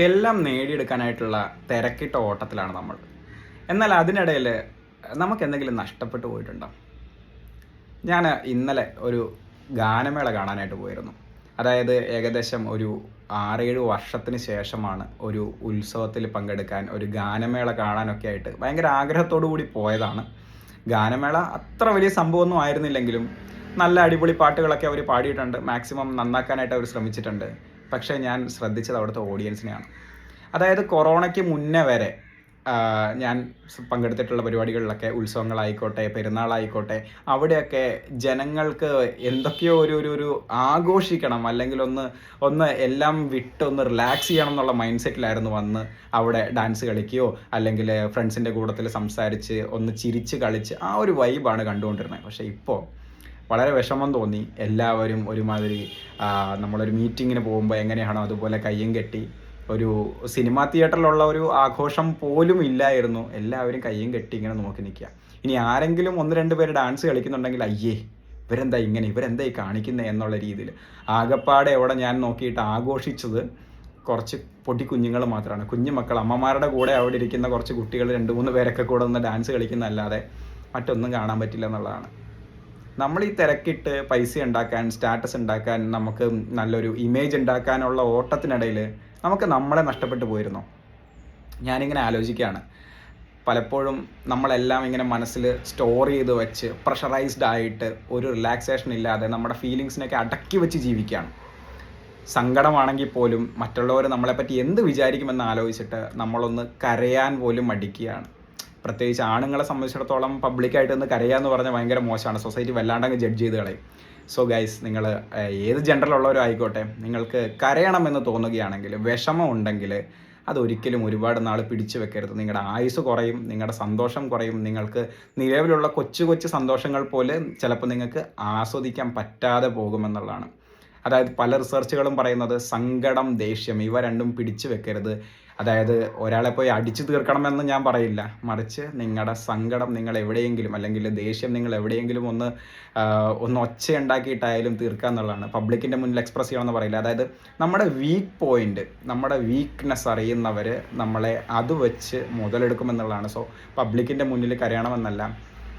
എല്ലാം നേടിയെടുക്കാനായിട്ടുള്ള തിരക്കിട്ട ഓട്ടത്തിലാണ് നമ്മൾ. എന്നാൽ അതിനിടയിൽ നമുക്ക് എന്തെങ്കിലും നഷ്ടപ്പെട്ടു പോയിട്ടുണ്ടോ? ഞാൻ ഇന്നലെ ഒരു ഗാനമേള കാണാനായിട്ട് പോയിരുന്നു. അതായത് ഏകദേശം ഒരു ആറേഴ് വർഷത്തിന് ശേഷമാണ് ഒരു ഉത്സവത്തിൽ പങ്കെടുക്കാൻ ഒരു ഗാനമേള കാണാനൊക്കെ ആയിട്ട് ഭയങ്കര ആഗ്രഹത്തോടു കൂടി പോയതാണ്. ഗാനമേള അത്ര വലിയ സംഭവമൊന്നും ആയിരുന്നില്ലെങ്കിലും നല്ല അടിപൊളി പാട്ടുകളൊക്കെ അവർ പാടിയിട്ടുണ്ട്. മാക്സിമം നന്നാക്കാനായിട്ട് അവർ ശ്രമിച്ചിട്ടുണ്ട്. പക്ഷേ ഞാൻ ശ്രദ്ധിച്ചത് അവിടുത്തെ ഓഡിയൻസിനെയാണ് അതായത് കൊറോണയ്ക്ക് മുന്നേ വരെ ഞാൻ പങ്കെടുത്തിട്ടുള്ള പരിപാടികളിലൊക്കെ ഉത്സവങ്ങളായിക്കോട്ടെ പെരുന്നാളായിക്കോട്ടെ അവിടെയൊക്കെ ജനങ്ങൾക്ക് എന്തൊക്കെയോ ഒരു ഒരു ഒരു ആഘോഷിക്കണം അല്ലെങ്കിൽ ഒന്ന് ഒന്ന് എല്ലാം വിട്ട് ഒന്ന് റിലാക്സ് ചെയ്യണം എന്നുള്ള മൈൻഡ് സെറ്റിലായിരുന്നു വന്ന് അവിടെ ഡാൻസ് കളിക്കുകയോ അല്ലെങ്കിൽ ഫ്രണ്ട്സിന്റെ കൂട്ടത്തിൽ സംസാരിച്ച് ഒന്ന് ചിരിച്ച് കളിച്ച് ആ ഒരു വൈബാണ് കണ്ടുകൊണ്ടിരുന്നത്. പക്ഷേ ഇപ്പോൾ വളരെ വിഷമം തോന്നി. എല്ലാവരും ഒരുമാതിരി നമ്മളൊരു മീറ്റിങ്ങിന് പോകുമ്പോൾ എങ്ങനെയാണോ അതുപോലെ കയ്യും കെട്ടി ഒരു സിനിമാ തിയേറ്ററിലുള്ള ഒരു ആഘോഷം പോലും ഇല്ലായിരുന്നു. എല്ലാവരും കയ്യും കെട്ടി ഇങ്ങനെ നോക്കി നിൽക്കുക. ഇനി ആരെങ്കിലും ഒന്ന് രണ്ട് പേര് ഡാൻസ് കളിക്കുന്നുണ്ടെങ്കിൽ അയ്യേ ഇവരെന്താ ഇങ്ങനെ? ഇവരെന്താ ഈ കാണിക്കുന്നത് എന്നുള്ള രീതിയിൽ. ആകപ്പാടെ എവിടെ ഞാൻ നോക്കിയിട്ട് ആഘോഷിച്ചത് കുറച്ച് പൊട്ടി കുഞ്ഞുങ്ങൾ മാത്രമാണ്. കുഞ്ഞു മക്കൾ അമ്മമാരുടെ കൂടെ അവിടെ ഇരിക്കുന്ന കുറച്ച് കുട്ടികൾ രണ്ട് മൂന്ന് പേരൊക്കെ കൂടെ ഒന്ന് ഡാൻസ് കളിക്കുന്നതല്ലാതെ മറ്റൊന്നും കാണാൻ പറ്റില്ല എന്നുള്ളതാണ്. നമ്മൾ ഈ തിരക്കിട്ട് പൈസ ഉണ്ടാക്കാൻ സ്റ്റാറ്റസ് ഉണ്ടാക്കാൻ നമുക്ക് നല്ലൊരു ഇമേജ് ഉണ്ടാക്കാനുള്ള ഓട്ടത്തിനിടയിൽ നമുക്ക് നമ്മളെ നഷ്ടപ്പെട്ടു പോയിരുന്നോ. ഞാനിങ്ങനെ ആലോചിക്കുകയാണ്. പലപ്പോഴും നമ്മളെല്ലാം ഇങ്ങനെ മനസ്സിൽ സ്റ്റോർ ചെയ്ത് വെച്ച് പ്രഷറൈസ്ഡ് ആയിട്ട് ഒരു റിലാക്സേഷൻ ഇല്ലാതെ നമ്മുടെ ഫീലിങ്സിനൊക്കെ അടക്കി വെച്ച് ജീവിക്കുകയാണ്. സങ്കടമാണെങ്കിൽ പോലും മറ്റുള്ളവർ നമ്മളെപ്പറ്റി എന്ത് വിചാരിക്കുമെന്ന് ആലോചിച്ചിട്ട് നമ്മളൊന്ന് കരയാൻ പോലും മടിക്കുകയാണ്. പ്രത്യേകിച്ച് ആണുങ്ങളെ സംബന്ധിച്ചിടത്തോളം പബ്ലിക്കായിട്ട് ഒന്ന് കരയാന്ന് പറഞ്ഞാൽ ഭയങ്കര മോശമാണ്. സൊസൈറ്റി വല്ലാണ്ടങ്ങ് ജഡ്ജ് ചെയ്ത് കളയും. സോ ഗൈസ് നിങ്ങൾ ഏത് ജെൻഡറിലുള്ളവരും ആയിക്കോട്ടെ നിങ്ങൾക്ക് കരയണമെന്ന് തോന്നുകയാണെങ്കിൽ വിഷമം ഉണ്ടെങ്കിൽ അതൊരിക്കലും ഒരുപാട് നാൾ പിടിച്ചു വെക്കരുത്. നിങ്ങളുടെ ആയുസ് കുറയും നിങ്ങളുടെ സന്തോഷം കുറയും. നിങ്ങൾക്ക് നിലവിലുള്ള കൊച്ചു കൊച്ചു സന്തോഷങ്ങൾ പോലെ ചിലപ്പോൾ നിങ്ങൾക്ക് ആസ്വദിക്കാൻ പറ്റാതെ പോകുമെന്നുള്ളതാണ്. അതായത് പല റിസർച്ചുകളും പറയുന്നത് സങ്കടം ദേഷ്യം ഇവ രണ്ടും പിടിച്ചു വെക്കരുത്. അതായത് ഒരാളെ പോയി അടിച്ചു തീർക്കണമെന്ന് ഞാൻ പറയില്ല. മറിച്ച് നിങ്ങളുടെ സങ്കടം നിങ്ങൾ എവിടെയെങ്കിലും അല്ലെങ്കിൽ ദേഷ്യം നിങ്ങൾ എവിടെയെങ്കിലും ഒന്ന് ഒന്ന് ഒച്ച ഉണ്ടാക്കിയിട്ടായാലും തീർക്കുക എന്നുള്ളതാണ്. പബ്ലിക്കിന്റെ മുന്നിൽ എക്സ്പ്രസ് ചെയ്യണമെന്ന് പറയില്ല. അതായത് നമ്മുടെ വീക്ക് പോയിന്റ് നമ്മുടെ വീക്ക്നെസ് അറിയുന്നവർ നമ്മളെ അത് വെച്ച് മുതലെടുക്കുമെന്നുള്ളതാണ്. സോ പബ്ലിക്കിന്റെ മുന്നിൽ കരയണമെന്നല്ല.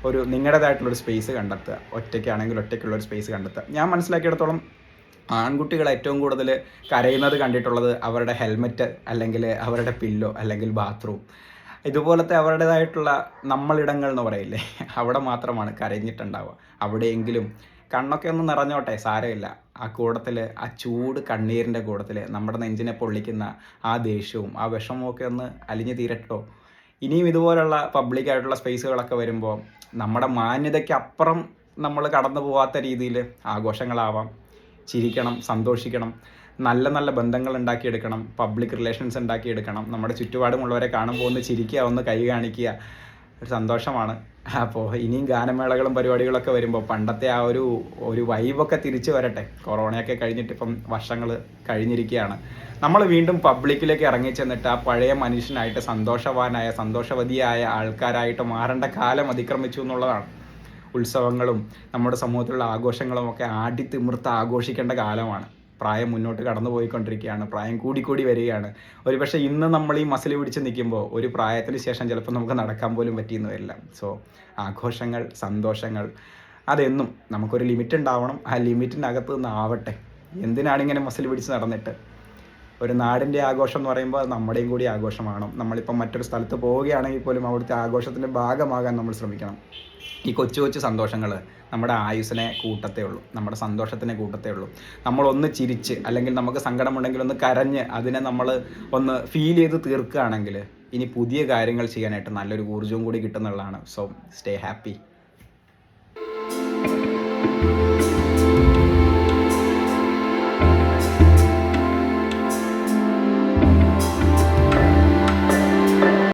ഒരു നിങ്ങളുടേതായിട്ടുള്ളൊരു സ്പേസ് കണ്ടെത്തുക. ഒറ്റയ്ക്കാണെങ്കിൽ ഒറ്റയ്ക്കുള്ളൊരു സ്പേസ് കണ്ടെത്തുക. ഞാൻ മനസ്സിലാക്കിയിടത്തോളം ആൺകുട്ടികൾ ഏറ്റവും കൂടുതൽ കരയുന്നത് കണ്ടിട്ടുള്ളത് അവരുടെ ഹെൽമെറ്റ് അല്ലെങ്കിൽ അവരുടെ പില്ലോ അല്ലെങ്കിൽ ബാത്റൂം ഇതുപോലത്തെ അവരുടേതായിട്ടുള്ള നമ്മളിടങ്ങൾ എന്ന് പറയില്ലേ അവിടെ മാത്രമാണ് കരഞ്ഞിട്ടുണ്ടാവുക. അവിടെയെങ്കിലും കണ്ണൊക്കെ ഒന്ന് നിറഞ്ഞോട്ടെ സാരമില്ല. ആ കൂടത്തിൽ ആ ചൂട് കണ്ണീരിന്റെ കൂടത്തിൽ നമ്മുടെ നെഞ്ചിനെ പൊള്ളിക്കുന്ന ആ ദേഷ്യവും ആ വിഷമവും ഒക്കെ ഒന്ന് അലിഞ്ഞു തീരട്ടോ. ഇനിയും ഇതുപോലുള്ള പബ്ലിക്കായിട്ടുള്ള സ്പേസുകളൊക്കെ വരുമ്പോൾ നമ്മുടെ മാന്യതയ്ക്ക് അപ്പുറം നമ്മൾ കടന്നു പോവാത്ത രീതിയിൽ ആഘോഷങ്ങളാവാം. ചിരിക്കണം സന്തോഷിക്കണം നല്ല നല്ല ബന്ധങ്ങൾ ഉണ്ടാക്കിയെടുക്കണം പബ്ലിക് റിലേഷൻസ് ഉണ്ടാക്കിയെടുക്കണം നമ്മുടെ ചുറ്റുപാടുമുള്ളവരെ കാണുമ്പോൾ ഒന്ന് ചിരിക്കുക ഒന്ന് കൈ കാണിക്കുക. ഒരു സന്തോഷമാണ്. അപ്പോൾ ഇനിയും ഗാനമേളകളും പരിപാടികളൊക്കെ വരുമ്പോൾ പണ്ടത്തെ ആ ഒരു ഒരു വൈബൊക്കെ തിരിച്ചു വരട്ടെ. കൊറോണയൊക്കെ കഴിഞ്ഞിട്ട് ഇപ്പം വർഷങ്ങൾ കഴിഞ്ഞിരിക്കുകയാണ്. നമ്മൾ വീണ്ടും പബ്ലിക്കിലേക്ക് ഇറങ്ങി ചെന്നിട്ട് ആ പഴയ മനുഷ്യനായിട്ട് സന്തോഷവാനായ സന്തോഷവതിയായ ആൾക്കാരായിട്ട് മാറേണ്ട കാലം അതിക്രമിച്ചു എന്നുള്ളതാണ്. ഉത്സവങ്ങളും നമ്മുടെ സമൂഹത്തിലുള്ള ആഘോഷങ്ങളും ഒക്കെ ആടിത്തിമിർത്ത് ആഘോഷിക്കേണ്ട കാലമാണ്. പ്രായം മുന്നോട്ട് കടന്നു പോയിക്കൊണ്ടിരിക്കുകയാണ് പ്രായം കൂടിക്കൂടി വരികയാണ്. ഒരുപക്ഷെ ഇന്ന് നമ്മൾ ഈ മസിൽ പിടിച്ച് നിൽക്കുമ്പോൾ ഒരു പ്രായത്തിന് ശേഷം ചിലപ്പോൾ നമുക്ക് നടക്കാൻ പോലും പറ്റിയെന്ന് വരില്ല സോ ആഘോഷങ്ങൾ സന്തോഷങ്ങൾ അതെന്നും നമുക്കൊരു ലിമിറ്റ് ഉണ്ടാവണം. ആ ലിമിറ്റിനകത്ത് നിന്ന് ആവട്ടെ എന്തിനാണ് ഇങ്ങനെ മസിൽ പിടിച്ച് നടന്നിട്ട്? ഒരു നാടിന്റെ ആഘോഷം എന്ന് പറയുമ്പോൾ നമ്മുടെയും കൂടി ആഘോഷമാണ്. നമ്മളിപ്പം മറ്റൊരു സ്ഥലത്ത് പോവുകയാണെങ്കിൽ പോലും അവിടുത്തെ ആഘോഷത്തിന്റെ ഭാഗമാകാൻ നമ്മൾ ശ്രമിക്കണം. ഈ കൊച്ചു കൊച്ചു സന്തോഷങ്ങൾ നമ്മുടെ ആയുസ്സിനെ കൂട്ടത്തേ ഉള്ളൂ. നമ്മുടെ സന്തോഷത്തിനെ കൂട്ടത്തേ ഉള്ളൂ. നമ്മളൊന്ന് ചിരിച്ച് അല്ലെങ്കിൽ നമുക്ക് സങ്കടമുണ്ടെങ്കിൽ ഒന്ന് കരഞ്ഞ് അതിനെ നമ്മൾ ഒന്ന് ഫീൽ ചെയ്ത് തീർക്കുകയാണെങ്കിൽ ഇനി പുതിയ കാര്യങ്ങൾ ചെയ്യാനായിട്ട് നല്ലൊരു ഊർജവും കൂടി കിട്ടുന്നുള്ളതാണ് സോ സ്റ്റേ ഹാപ്പി